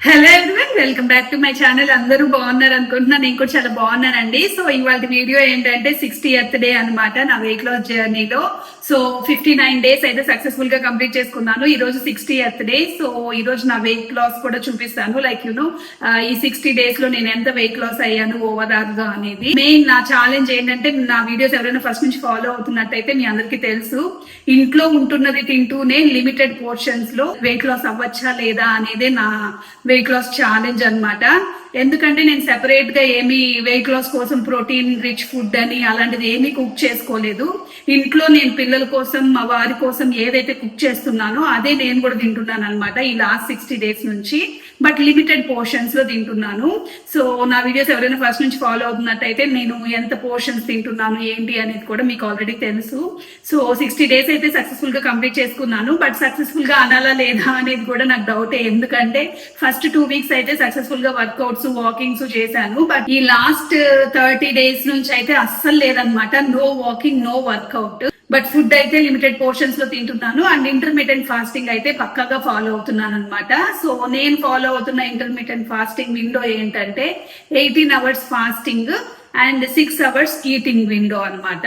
Hello everyone welcome back to my channel అందరూ బాగున్నారు అనుకుంటున్నా నేను కూడా చాలా బాగున్నానండి. సో ఇవాళ వీడియో ఏంటంటే సిక్స్టీ ఎత్ డే అన్నమాట నా వెయిట్ లాస్ జర్నీలో సో ఫిఫ్టీ నైన్ డేస్ అయితే సక్సెస్ఫుల్గా కంప్లీట్ చేసుకున్నాను. ఈ రోజు సిక్స్టీ ఎత్ డే సో ఈ రోజు నా వెయిట్ లాస్ కూడా చూపిస్తాను. లైక్ యూనో ఈ సిక్స్టీ డేస్లో నేను ఎంత వెయిట్ లాస్ అయ్యాను ఓవరాల్గా అనేది. మెయిన్ నా ఛాలెంజ్ ఏంటంటే నా వీడియోస్ ఎవరైనా ఫస్ట్ నుంచి ఫాలో అవుతున్నట్టయితే మీ అందరికీ తెలుసు. ఇంట్లో ఉంటున్నది తింటూనే లిమిటెడ్ పోర్షన్స్లో వెయిట్ లాస్ అవ్వచ్చా లేదా అనేదే నా వెయిట్ లాస్ ఛాలెంజ్ అనమాట ఎందుకంటే నేను సెపరేట్గా ఏమి వెయిట్ లాస్ కోసం ప్రోటీన్ రిచ్ ఫుడ్ అని అలాంటిది ఏమీ కుక్ చేసుకోలేదు. ఇంట్లో నేను పిల్లల కోసం మా వారి కోసం ఏదైతే కుక్ చేస్తున్నానో అదే నేను కూడా తింటున్నాను అనమాట ఈ లాస్ట్ సిక్స్టీ డేస్ నుంచి. బట్ లిమిటెడ్ పోర్షన్స్లో తింటున్నాను. సో నా వీడియోస్ ఎవరైనా ఫస్ట్ నుంచి ఫాలో అవుతున్నట్టయితే నేను ఎంత పోర్షన్స్ తింటున్నాను ఏంటి అనేది కూడా మీకు ఆల్రెడీ తెలుసు. సో సిక్స్టీ డేస్ అయితే సక్సెస్ఫుల్గా కంప్లీట్ చేసుకున్నాను. బట్ సక్సెస్ఫుల్గా అనాలా లేదా అనేది కూడా నాకు డౌటే. ఎందుకంటే ఫస్ట్ టూ వీక్స్ అయితే సక్సెస్ఫుల్గా వర్కౌట్స్ వాకింగ్స్ చేశాను. బట్ ఈ లాస్ట్ థర్టీ డేస్ నుంచి అయితే అస్సలు లేదనమాట. No walking no workout. But food అయితే లిమిటెడ్ పోర్షన్స్లో తింటున్నాను అండ్ ఇంటర్మీడియట్ ఫాస్టింగ్ అయితే పక్కాగా ఫాలో అవుతున్నాను అనమాట సో నేను ఫాలో అవుతున్న ఇంటర్మీడియట్ ఫాస్టింగ్ విండో ఏంటంటే eighteen hours fasting and six hours eating window అనమాట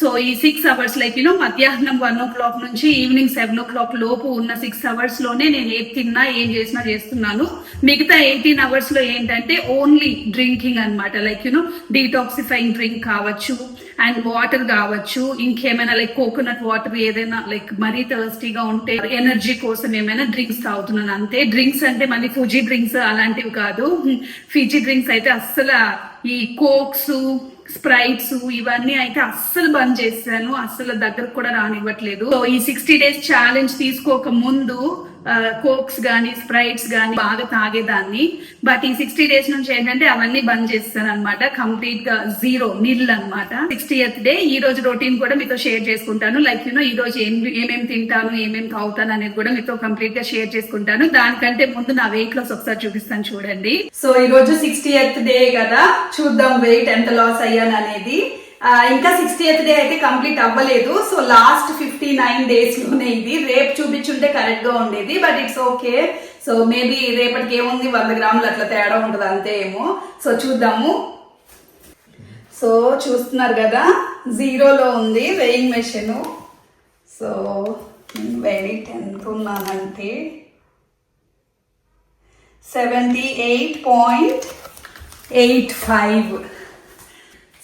సో ఈ six hours like you know మధ్యాహ్నం వన్ ఓ క్లాక్ నుంచి ఈవినింగ్ సెవెన్ ఓ క్లాక్ లోపు ఉన్న సిక్స్ అవర్స్లోనే నేను ఏది తిన్నా ఏం చేసినా చేస్తున్నాను. మిగతా ఎయిటీన్ అవర్స్లో ఏంటంటే ఓన్లీ డ్రింకింగ్ అనమాట like you know detoxifying drink కావచ్చు అండ్ వాటర్ కావచ్చు ఇంకేమైనా లైక్ కోకోనట్ వాటర్ ఏదైనా లైక్ మరీ థర్స్టీగా ఉంటే ఎనర్జీ కోసం ఏమైనా డ్రింక్స్ తాగుతున్నాను అంతే. డ్రింక్స్ అంటే మళ్ళీ ఫుజీ డ్రింక్స్ అలాంటివి కాదు. ఫిజీ డ్రింక్స్ అయితే అస్సలు ఈ కోక్స్ స్ప్రైట్స్ ఇవన్నీ అయితే అస్సలు బంద్ చేశాను. అస్సలు దగ్గరకు కూడా రానివ్వట్లేదు. సో ఈ సిక్స్టీ డేస్ ఛాలెంజ్ తీసుకోక ముందు కోక్స్ కానీ స్ప్రైట్స్ కానీ బాగా తాగేదాన్ని. బట్ ఈ సిక్స్టీ డేస్ నుంచి ఏంటంటే అవన్నీ బంద్ చేస్తాను అనమాట కంప్లీట్గా జీరో నిల్ అనమాట సిక్స్టీ ఎయిత్ డే ఈ రోజు రొటీన్ కూడా మీతో షేర్ చేసుకుంటాను. లైక్ యూనో ఈ రోజు ఏం ఏమేమి తింటాను ఏమేమి తాగుతాను అనేది కూడా మీతో కంప్లీట్గా షేర్ చేసుకుంటాను. దానికంటే ముందు నా వెయిట్ లాస్ ఒకసారి చూపిస్తాను చూడండి. సో ఈ రోజు సిక్స్టీ ఎయిత్ డే కదా. చూద్దాం వెయిట్ ఎంత లాస్ అయ్యాను అనేది ఇంకా సిక్స్టీ ఎయిత్ డే అయితే కంప్లీట్ అవ్వలేదు. సో లాస్ట్ ఫిఫ్టీ నైన్ డేస్లోనే ఇది. రేపు చూపించుంటే కరెక్ట్గా ఉండేది but it's okay so maybe రేపటికి ఏముంది? వంద గ్రాములు అట్లా తేడా ఉంటుంది అంతే ఏమో. సో చూద్దాము. సో చూస్తున్నారు కదా జీరోలో ఉంది వెయింగ్ మెషిన్ సో వెయిట్ ఎంత ఉన్నానంటే seventy eight point eight five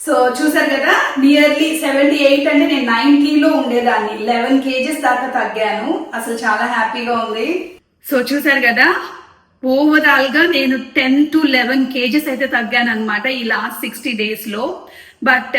so చూసారు కదా నియర్లీ సెవెంటీ ఎయిట్ అంటే నేను నైన్టీలో ఉండేదాన్ని. లెవెన్ కేజెస్ దాకా తగ్గాను. అసలు చాలా హ్యాపీగా ఉంది. సో చూసారు కదా ఓవరాల్గా నేను టెన్ టు లెవెన్ కేజెస్ అయితే తగ్గాను అనమాట ఈ లాస్ట్ సిక్స్టీ డేస్లో. బట్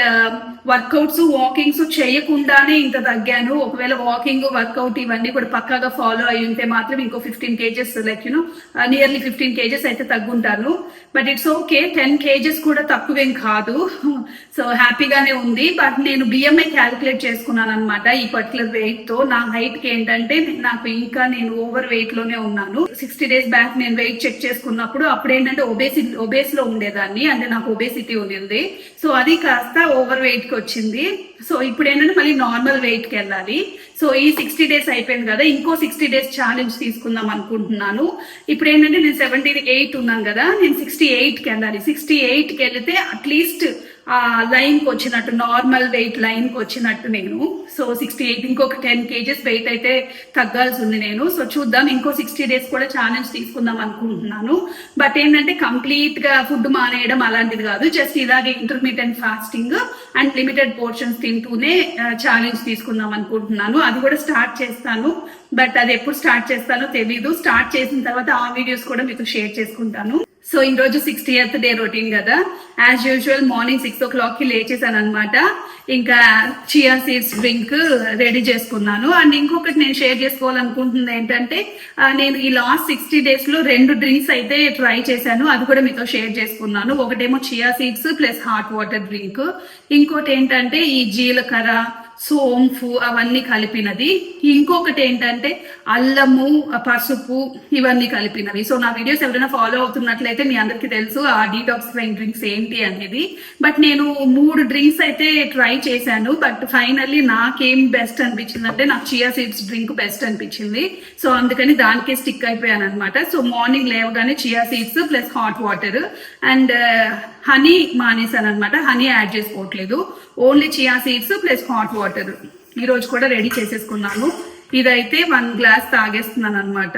వర్కౌట్స్ వాకింగ్స్ చేయకుండానే ఇంత తగ్గాను. ఒకవేళ వాకింగ్ వర్కౌట్ ఇవన్నీ కూడా పక్కాగా ఫాలో అయి ఉంటే మాత్రం ఇంకో fifteen kgs like you know nearly fifteen kgs అయితే తగ్గుంటాను. But it's okay ten kgs కూడా తక్కువేం కాదు. సో హ్యాపీగానే ఉంది. బట్ నేను బిఎంఐ క్యాలిక్యులేట్ చేసుకున్నాను అనమాట ఈ పర్టికులర్ వెయిట్తో. నా హైట్కి ఏంటంటే నాకు ఇంకా నేను ఓవర్ వెయిట్లోనే ఉన్నాను. సిక్స్టీ డేస్ బ్యాక్ నేను వెయిట్ చెక్ చేసుకున్నప్పుడు అప్పుడు ఏంటంటే ఒబేసి ఒబేస్లో ఉండేదాన్ని. అంటే నాకు ఒబేసిటీ ఉంది సో అది కాస్త ఓవర్ వెయిట్కి వచ్చింది. సో ఇప్పుడు ఏంటంటే మళ్ళీ నార్మల్ వెయిట్కి వెళ్ళాలి. సో ఈ సిక్స్టీ డేస్ అయిపోయింది కదా ఇంకో సిక్స్టీ డేస్ ఛాలెంజ్ తీసుకుందాం అనుకుంటున్నాను. ఇప్పుడు ఏంటంటే నేను సెవెంటీ ఎయిట్ ఉన్నాను కదా నేను సిక్స్టీ ఎయిట్కి వెళ్ళాలి. సిక్స్టీ ఎయిట్కి వెళ్తే అట్లీస్ట్ ఆ వచ్చినట్టు నార్మల్ వెయిట్ లైన్కి వచ్చినట్టు నేను. సో సిక్స్టీ ఎయిట్ ఇంకొక టెన్ కేజెస్ వెయిట్ అయితే తగ్గాల్సి ఉంది నేను. సో చూద్దాం ఇంకో సిక్స్టీ డేస్ కూడా ఛాలెంజ్ తీసుకుందాం అనుకుంటున్నాను. బట్ ఏంటంటే కంప్లీట్గా ఫుడ్ మానేయడం అలాంటిది కాదు. జస్ట్ ఇలాగే intermediate fasting and limited portions తింటూనే ఛాలెంజ్ తీసుకుందాం అనుకుంటున్నాను. అది కూడా స్టార్ట్ చేస్తాను. బట్ అది ఎప్పుడు స్టార్ట్ చేస్తానో తెలీదు. స్టార్ట్ చేసిన తర్వాత ఆ వీడియోస్ కూడా మీకు షేర్ చేసుకుంటాను. సో ఈ రోజు సిక్స్టీ ఎయిత్ డే రొటీన్ కదా. యాజ్ యూజువల్ మార్నింగ్ సిక్స్ ఓ క్లాక్కి లేచేసాను అనమాట ఇంకా చియా సీడ్స్ డ్రింక్ రెడీ చేసుకున్నాను. అండ్ ఇంకొకటి నేను షేర్ చేసుకోవాలనుకుంటుంది ఏంటంటే నేను ఈ లాస్ట్ సిక్స్టీ డేస్లో రెండు డ్రింక్స్ అయితే ట్రై చేశాను. అది కూడా మీతో షేర్ చేసుకున్నాను. ఒకటేమో chia seeds plus hot water drink ఇంకోటి ఏంటంటే ఈ జీలకర్ర సోంఫు అవన్నీ కలిపినది. ఇంకొకటి ఏంటంటే అల్లము పసుపు ఇవన్నీ కలిపినవి. సో నా వీడియోస్ ఎవరైనా ఫాలో అవుతున్నట్లయితే మీ అందరికీ తెలుసు ఆ డీటాక్సిఫైంగ్ డ్రింక్స్ ఏంటి అనేది. బట్ నేను మూడు డ్రింక్స్ అయితే ట్రై చేశాను. బట్ ఫైనల్లీ నాకేం బెస్ట్ అనిపించింది అంటే నాకు చియా సీడ్స్ డ్రింక్ బెస్ట్ అనిపించింది. సో అందుకని దానికే స్టిక్ అయిపోయాను అనమాట సో మార్నింగ్ లేవగానే chia seeds plus hot water and honey మానేశాను అనమాట హనీ యాడ్ చేసుకోవట్లేదు. Only chia seeds plus hot water. ఈ రోజు కూడా రెడీ చేసేసుకున్నాను. ఇదైతే వన్ గ్లాస్ తాగేస్తున్నాను అనమాట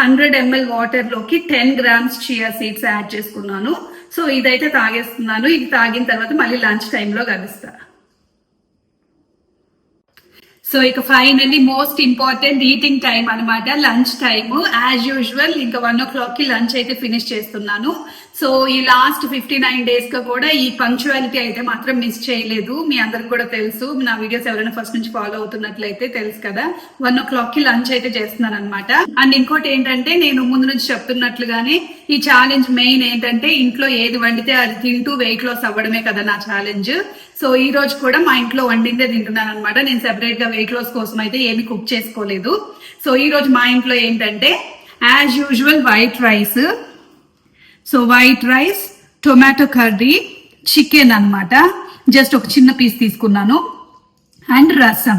హండ్రెడ్ ఎంఎల్ వాటర్లోకి ten grams chia seeds add చేసుకున్నాను. సో ఇదైతే తాగేస్తున్నాను. ఇది తాగిన తర్వాత మళ్ళీ లంచ్ టైంలో కలుస్తా. సో ఇక finally most important eating time అనమాట లంచ్ టైము. యాజ్ యూజువల్ ఇంకా వన్ ఓ క్లాక్కి లంచ్ అయితే ఫినిష్ చేస్తున్నాను. సో ఈ లాస్ట్ ఫిఫ్టీ నైన్ డేస్గా కూడా ఈ పంక్చువాలిటీ అయితే మాత్రం మిస్ చేయలేదు. మీ అందరికి కూడా తెలుసు. నా వీడియోస్ ఎవరైనా ఫస్ట్ నుంచి ఫాలో అవుతున్నట్లయితే తెలుసు కదా. వన్ ఓ క్లాక్కి లంచ్ అయితే చేస్తున్నాను అనమాట అండ్ ఇంకోటి ఏంటంటే నేను ముందు నుంచి చెప్తున్నట్లుగానే ఈ ఛాలెంజ్ మెయిన్ ఏంటంటే ఇంట్లో ఏది వండితే అది తింటూ వెయిట్ లాస్ అవ్వడమే కదా నా ఛాలెంజ్ సో ఈ రోజు కూడా మా ఇంట్లో వండిందే తింటున్నాను అనమాట నేను సెపరేట్గా వెయిట్ లాస్ కోసం అయితే ఏమి కుక్ చేసుకోలేదు. సో ఈ రోజు మా ఇంట్లో ఏంటంటే as usual white rice so white rice tomato curry chicken అనమాట జస్ట్ ఒక చిన్న పీస్ తీసుకున్నాను. అండ్ రసం.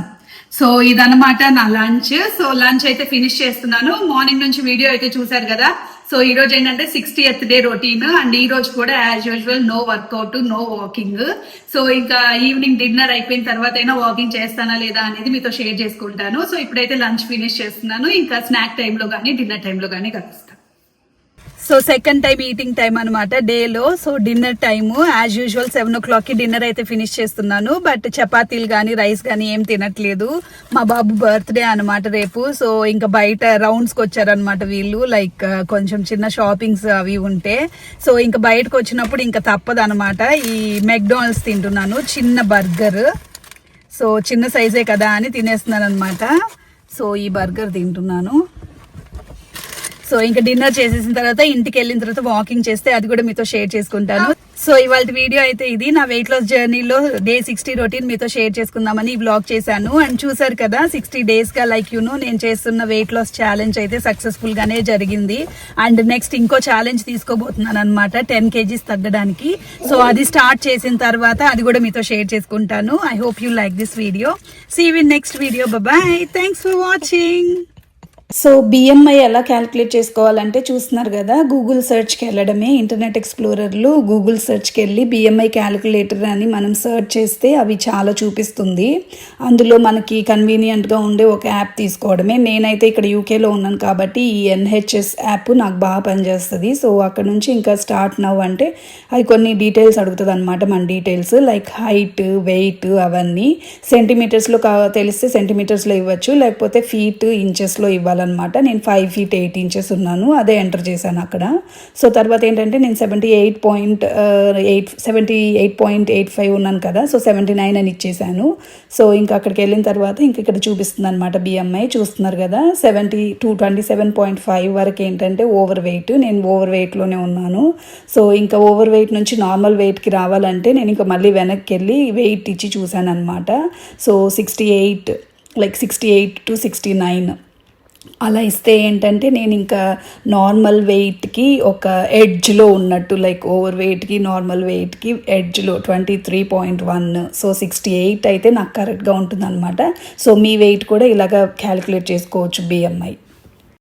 సో ఇదనమాట నా లంచ్. సో లంచ్ అయితే ఫినిష్ చేస్తున్నాను. మార్నింగ్ నుంచి వీడియో అయితే చూసారు కదా. సో ఈ రోజు ఏంటంటే సిక్స్టీ ఎత్ డే రొటీన్. అండ్ ఈ రోజు కూడా as usual no workout no walking. So ఇంకా ఈవినింగ్ డిన్నర్ అయిపోయిన తర్వాత అయినా వాకింగ్ చేస్తానా లేదా అనేది మీతో షేర్ చేసుకుంటాను. సో ఇప్పుడైతే లంచ్ ఫినిష్ చేస్తున్నాను. ఇంకా స్నాక్ టైంలో కానీ డిన్నర్ టైంలో కానీ కలుస్తాను. So second time eating time అనమాట డేలో so dinner time as usual seven ఓ క్లాక్కి డిన్నర్ అయితే ఫినిష్ చేస్తున్నాను. బట్ చపాతీలు కానీ రైస్ కానీ ఏం తినట్లేదు. మా బాబు బర్త్డే అనమాట రేపు. సో ఇంకా బయట రౌండ్స్కి వచ్చారనమాట వీళ్ళు. లైక్ కొంచెం చిన్న షాపింగ్స్ అవి ఉంటే. సో ఇంకా బయటకు వచ్చినప్పుడు ఇంకా తప్పదు అనమాట ఈ మెక్డానల్డ్స్ తింటున్నాను. చిన్న బర్గర్ సో చిన్న సైజే కదా అని తినేస్తున్నాను అనమాట సో ఈ బర్గర్ తింటున్నాను. సో ఇంకా డిన్నర్ చేసేసిన తర్వాత ఇంటికి వెళ్ళిన తర్వాత వాకింగ్ చేస్తే అది కూడా మీతో షేర్ చేసుకుంటాను. సో ఇవాళ వీడియో అయితే ఇది. నా వెయిట్ లాస్ జర్నీలో డే సిక్స్టీ రొటీన్ మీతో షేర్ చేసుకుందామని బ్లాగ్ చేశాను. అండ్ చూసారు కదా సిక్స్టీ డేస్గా లైక్ యూనో నేను చేస్తున్న వెయిట్ లాస్ ఛాలెంజ్ అయితే సక్సెస్ఫుల్ గానే జరిగింది. అండ్ నెక్స్ట్ ఇంకో ఛాలెంజ్ తీసుకోబోతున్నాను అనమాట టెన్ కేజీస్ తగ్గడానికి. సో అది స్టార్ట్ చేసిన తర్వాత అది కూడా మీతో షేర్ చేసుకుంటాను. I hope you like this video see win next video bye thanks for watching so BMI ఎలా క్యాలిక్యులేట్ చేసుకోవాలంటే చూస్తున్నారు కదా గూగుల్ సెర్చ్కి వెళ్ళడమే. ఇంటర్నెట్ ఎక్స్ప్లోరర్లో గూగుల్ సెర్చ్కి వెళ్ళి బిఎంఐ క్యాలిక్యులేటర్ అని మనం సెర్చ్ చేస్తే అవి చాలా చూపిస్తుంది. అందులో మనకి కన్వీనియంట్గా ఉండే ఒక యాప్ తీసుకోవడమే. నేనైతే ఇక్కడ యూకేలో ఉన్నాను కాబట్టి ఈ ఎన్హెచ్ఎస్ యాప్ నాకు బాగా పనిచేస్తుంది. సో అక్కడ నుంచి ఇంకా స్టార్ట్ నవ్ అంటే అది కొన్ని డీటెయిల్స్ అడుగుతుంది అనమాట మన డీటెయిల్స్ లైక్ హైట్ వెయిట్ అవన్నీ సెంటీమీటర్స్లో కా తెలిస్తే సెంటీమీటర్స్లో ఇవ్వచ్చు. లేకపోతే ఫీట్ ఇంచెస్లో ఇవ్వాలి అనమాట నేను ఫైవ్ ఫీట్ ఎయిట్ ఇంచెస్ ఉన్నాను. అదే ఎంటర్ చేశాను అక్కడ. సో తర్వాత ఏంటంటే నేను seventy eight point eight seventy eight point eight five ఉన్నాను కదా. సో సెవెంటీ నైన్ అని ఇచ్చేసాను సో ఇంకా అక్కడికి వెళ్ళిన తర్వాత ఇంక ఇక్కడ చూపిస్తుంది అనమాట బిఎంఐ చూస్తున్నారు కదా. Seventy two twenty seven point five వరకు ఏంటంటే ఓవర్ వెయిట్ నేను ఓవర్ వెయిట్లోనే ఉన్నాను. సో ఇంకా ఓవర్ వెయిట్ నుంచి నార్మల్ వెయిట్కి రావాలంటే నేను ఇంకా మళ్ళీ వెనక్కి వెళ్ళి వెయిట్ ఇచ్చి చూశాను అనమాట so sixty eight like sixty eight to sixty nine అలా ఇస్తే ఏంటంటే నేను ఇంకా నార్మల్ వెయిట్కి ఒక ఎడ్జ్లో ఉన్నట్టు లైక్ ఓవర్ వెయిట్కి నార్మల్ వెయిట్కి ఎడ్జ్లో twenty three point one so sixty eight అయితే నాకు కరెక్ట్గా ఉంటుందన్నమాట. సో మీ వెయిట్ కూడా ఇలాగ క్యాలిక్యులేట్ చేసుకోవచ్చు బిఎంఐ